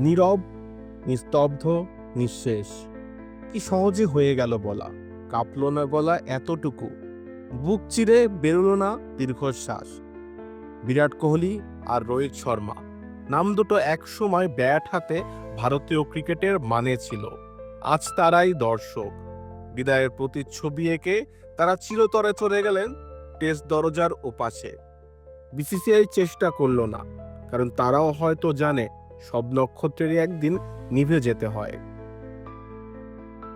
নীরব, নিস্তব্ধ, নিঃশেষ। কি সহজে হয়ে গেল বলা। কাঁপল না গলা এতটুকু। বুক চিরে বেরোলো না দীর্ঘশ্বাস। বিরাট কোহলি আর রোহিত শর্মা। নাম দুটো একসময় ব্যাট হাতে ভারতীয় ক্রিকেটের মানে ছিল। আজ তারাই দর্শক। বিদায়ের প্রতিচ্ছবি এঁকে তারা চিরতরে চলে গেলেন টেস্ট দরজার ওপাশে। বিসিসিআই চেষ্টা করল না, কারণ তারাও হয়তো জানে সব নক্ষত্রেরই একদিন নিভে যেতে হয়।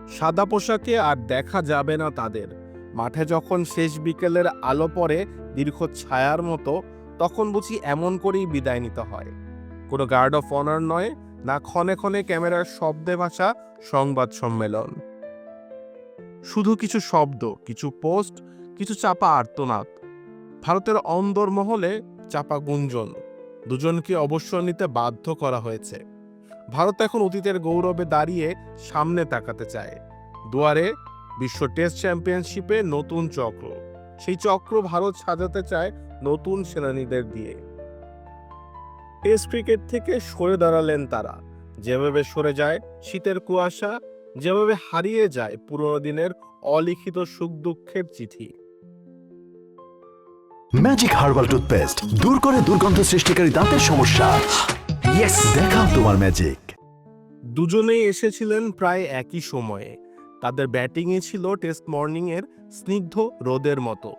সাদা পোশাকে আর দেখা যাবে না তাদের। মাঠে যখন শেষ বিকেলের আলো পড়ে দীর্ঘ ছায়ার মতো, তখন বুঝি এমন করেই বিদায় নিতে হয়। কোনো গার্ড অফ অনার নয়, না ক্ষণে ক্ষণে ক্যামেরার শব্দে ভাষা সংবাদ সম্মেলন। শুধু কিছু শব্দ, কিছু পোস্ট কিছু চাপা আর্তনাদ। ভারতের অন্দরমহলে চাপা গুঞ্জন। দুজনকে অবসর নিতে বাধ্য করা হয়েছে। ভারত এখন অতীতের গৌরবে দাঁড়িয়ে সামনে তাকাতে চায়। দুয়ারে বিশ্ব টেস্ট চ্যাম্পিয়নশিপে নতুন চক্র। সেই চক্র ভারত সাজাতে চায় নতুন সেনানীদের দিয়ে। টেস্ট ক্রিকেট থেকে সরে দাঁড়ালেন তারা। যেভাবে সরে যায় শীতের কুয়াশা, যেভাবে হারিয়ে যায় পুরোনো দিনের অলিখিত সুখ দুঃখের চিঠি। ম্যাজিক হার্বাল টুথপেস্ট দূর করে দুর্গন্ধ সৃষ্টিকারী দাঁতের সমস্যা। ইয়েস দেখাও তোমার ম্যাজিক দুজনেই এসেছিলেন প্রায় একই সময়ে। তাদের ব্যাটিংয়ে ছিল টেস্ট মর্নিংয়ের স্নিগ্ধ রোদের মতো।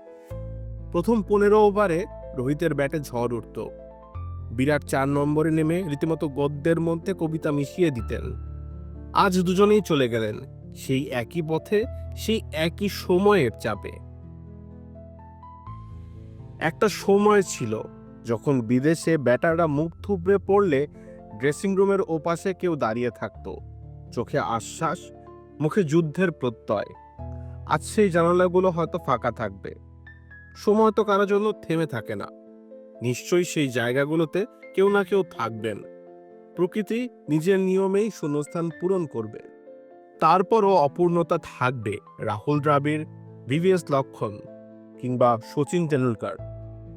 প্রথম পনেরো ওভারে রোহিতের ব্যাটে ঝড় উঠত। বিরাট চার নম্বরে নেমে রীতিমতো গদ্যের মধ্যে কবিতা মিশিয়ে দিতেন। আজ দুজনেই চলে গেলেন সেই একই পথে, সেই একই সময়ের চাপে। একটা সময় ছিল যখন বিদেশে ব্যাটাররা মুখ থুবড়ে পড়লে ড্রেসিং রুমের ওপাশে কেউ দাঁড়িয়ে থাকতো। চোখে আশ্বাস, মুখে যুদ্ধের প্রত্যয়। আজ সেই জানালাগুলো হয়তো ফাঁকা থাকবে। সময় তো কারোর জন্য থেমে থাকে না। নিশ্চয়ই সেই জায়গাগুলোতে কেউ না কেউ থাকবেন। প্রকৃতি নিজের নিয়মেই শূন্যস্থান পূরণ করবে। তারপরও অপূর্ণতা থাকবে রাহুল দ্রাবিড় ভিভিএস লক্ষণ। কিংবা সচিন টেন্ডুলকার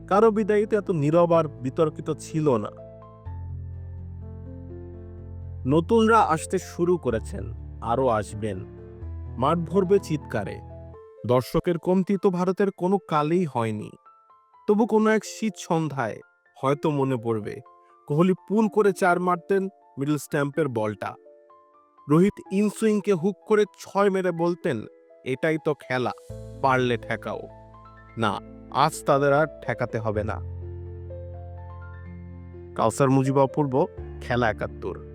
কারও বিদায়ীতে এত নীরব আর বিতর্কিত ছিল না। নতুনরা আসতে শুরু করেছেন, আরও আসবেন। মাঠ ভরবে চিৎকারে। দর্শকের কমতি তো ভারতের কোনো কালেই হয়নি। তবু কোনো এক শীত সন্ধ্যায় হয়তো মনে পড়বে, কোহলি পুল করে চার মারতেন মিডল স্ট্যাম্পের বলটা। রোহিত ইনসুইংকে হুক করে ছয় মেরে বলতেন, এটাই তো খেলা, পারলে ঠেকাও। না আজ তাদের আর ঠেকাতে হবে না। কাউসার মুজিবা অপূর্ব খেলা একাত্তর।